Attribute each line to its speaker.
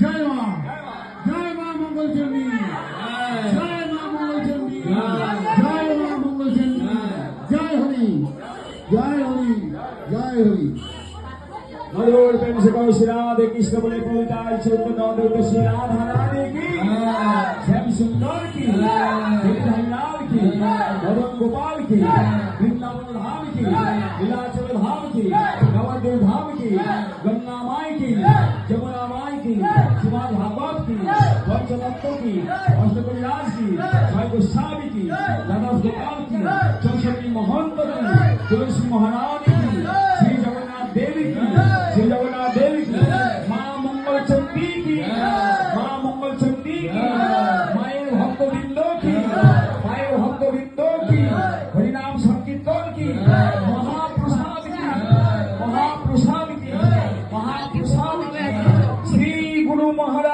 Speaker 1: জয় মা জয় মা মঙ্গল চণ্ডী
Speaker 2: भरपूर प्रेम से कहो श्री राधे कृष्ण बोले कविता चैतन्य नवदेव को श्री राधा रानी की श्याम सुंदर की हरिलाल की भगवान गोपाल की वृंदावन धाम की लीलाचल धाम की नवदेव धाम की गंगा माई की जमुना माई की शिवा भागवत की पंचभक्तों की अष्टकुराज की भाई गोस्वामी की दादा गोपाल की चौषणी मोहन तुलसी महारानी की श्री जगन्नाथ देवी की মহারাজ